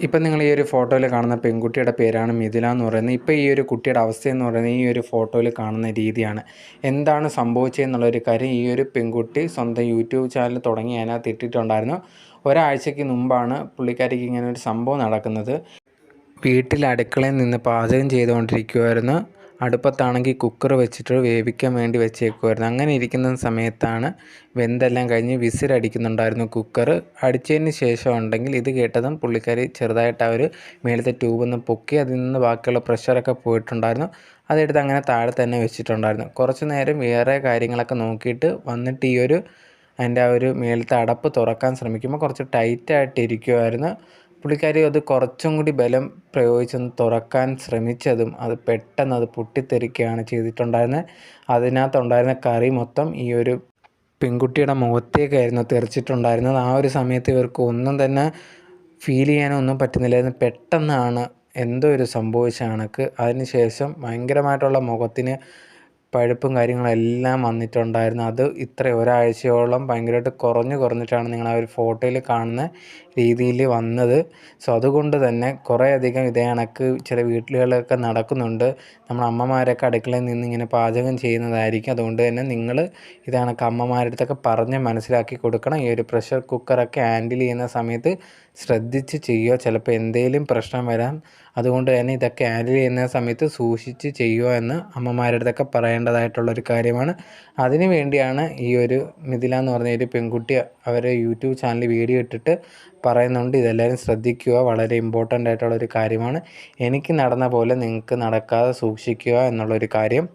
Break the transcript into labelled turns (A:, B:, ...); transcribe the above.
A: ഇപ്പം നിങ്ങൾ ഈ ഒരു ഫോട്ടോയിൽ കാണുന്ന പെൺകുട്ടിയുടെ പേരാണ് മിഥില എന്ന് പറയുന്നത്. ഇപ്പോൾ ഈ ഒരു കുട്ടിയുടെ അവസ്ഥ എന്ന് പറയുന്നത് ഈ ഒരു ഫോട്ടോയിൽ കാണുന്ന രീതിയാണ്. എന്താണ് സംഭവിച്ചതെന്നുള്ളൊരു കാര്യം ഈ ഒരു പെൺകുട്ടി സ്വന്തം യൂട്യൂബ് ചാനൽ തുടങ്ങി അതിനകത്ത് ഇട്ടിട്ടുണ്ടായിരുന്നു. ഒരാഴ്ചയ്ക്ക് മുമ്പാണ് പുള്ളിക്കാരിക്ക് ഇങ്ങനെ ഒരു സംഭവം നടക്കുന്നത്. വീട്ടിൽ അടുക്കളയിൽ നിന്ന് പാചകം ചെയ്തുകൊണ്ടിരിക്കുമായിരുന്നു അടുപ്പത്താണെങ്കിൽ കുക്കർ വെച്ചിട്ട് വേവിക്കാൻ വേണ്ടി വെച്ചേക്കുമായിരുന്നു അങ്ങനെ ഇരിക്കുന്ന സമയത്താണ് വെന്തെല്ലാം കഴിഞ്ഞ് വിസിലടിക്കുന്നുണ്ടായിരുന്നു കുക്കർ അടിച്ചതിന് ശേഷം ഉണ്ടെങ്കിൽ ഇത് കേട്ടതും പുള്ളിക്കാരി ചെറുതായിട്ട് ആ ഒരു മേളത്തെ ട്യൂബൊന്ന് പൊക്കി അതിൽ നിന്ന് ബാക്കിയുള്ള പ്രഷറൊക്കെ പോയിട്ടുണ്ടായിരുന്നു. അതെടുത്ത് അങ്ങനെ താഴെ തന്നെ വെച്ചിട്ടുണ്ടായിരുന്നു. കുറച്ച് നേരം വേറെ കാര്യങ്ങളൊക്കെ നോക്കിയിട്ട് വന്നിട്ട് ഈ ഒരു അതിന്റെ ആ ഒരു മേളത്തെ അടപ്പ് തുറക്കാൻ ശ്രമിക്കുമ്പോൾ കുറച്ച് ടൈറ്റായിട്ട് ഇരിക്കുമായിരുന്നു പുള്ളിക്കാരി അത് കുറച്ചും കൂടി ബലം പ്രയോഗിച്ചൊന്ന് തുറക്കാൻ ശ്രമിച്ചതും അത് പെട്ടെന്ന് അത് പൊട്ടിത്തെറിക്കുകയാണ് ചെയ്തിട്ടുണ്ടായിരുന്നത്. അതിനകത്തുണ്ടായിരുന്ന കറി മൊത്തം ഈ ഒരു പെൺകുട്ടിയുടെ മുഖത്തേക്കായിരുന്നു തെറിച്ചിട്ടുണ്ടായിരുന്നത്. ആ ഒരു സമയത്ത് ഇവർക്ക് ഒന്നും തന്നെ ഫീൽ ചെയ്യാനോ ഒന്നും പറ്റുന്നില്ലായിരുന്നു പെട്ടെന്നാണ് എന്തോ ഒരു സംഭവിച്ച കണക്ക്. അതിന് ശേഷം ഭയങ്കരമായിട്ടുള്ള മുഖത്തിന് പഴുപ്പും കാര്യങ്ങളെല്ലാം വന്നിട്ടുണ്ടായിരുന്നു. അത് ഇത്ര ഒരാഴ്ചയോളം ഭയങ്കരമായിട്ട് കുറഞ്ഞു കുറഞ്ഞിട്ടാണ് നിങ്ങൾ ആ ഒരു ഫോട്ടോയിൽ കാണുന്ന രീതിയിൽ വന്നത്. സോ അതുകൊണ്ട് തന്നെ കുറേയധികം ഇതേ കണക്ക് ചില വീട്ടിലുകളൊക്കെ നടക്കുന്നുണ്ട്. നമ്മൾ അമ്മമാരൊക്കെ അടുക്കളയിൽ നിന്ന് ഇങ്ങനെ പാചകം ചെയ്യുന്നതായിരിക്കും. അതുകൊണ്ട് തന്നെ നിങ്ങൾ ഇത് കണക്ക് അമ്മമാരുടെ അടുത്തൊക്കെ പറഞ്ഞ് മനസ്സിലാക്കി കൊടുക്കണം. ഈ ഒരു പ്രഷർ കുക്കറൊക്കെ ഹാൻഡിൽ ചെയ്യുന്ന സമയത്ത് ശ്രദ്ധിച്ച് ചെയ്യുക. ചിലപ്പോൾ എന്തെങ്കിലും പ്രശ്നം വരാം അതുകൊണ്ട് തന്നെ ഇതൊക്കെ ഹാൻഡിൽ ചെയ്യുന്ന സമയത്ത് സൂക്ഷിച്ച് ചെയ്യുക എന്ന് അമ്മമാരുടെ അടുത്തൊക്കെ പറയേണ്ടതായിട്ടുള്ളൊരു കാര്യമാണ്. അതിനു വേണ്ടിയാണ് ഈ ഒരു മിഥില എന്ന് പറഞ്ഞ ഒരു പെൺകുട്ടി അവരെ യൂട്യൂബ് ചാനലിൽ വീഡിയോ ഇട്ടിട്ട് പറയുന്നുണ്ട്. ഇതെല്ലാവരും ശ്രദ്ധിക്കുക. വളരെ ഇമ്പോർട്ടന്റ് ആയിട്ടുള്ളൊരു കാര്യമാണ്. എനിക്ക് നടന്ന പോലെ നിങ്ങൾക്ക് നടക്കാതെ സൂക്ഷിക്കുക എന്നുള്ളൊരു കാര്യം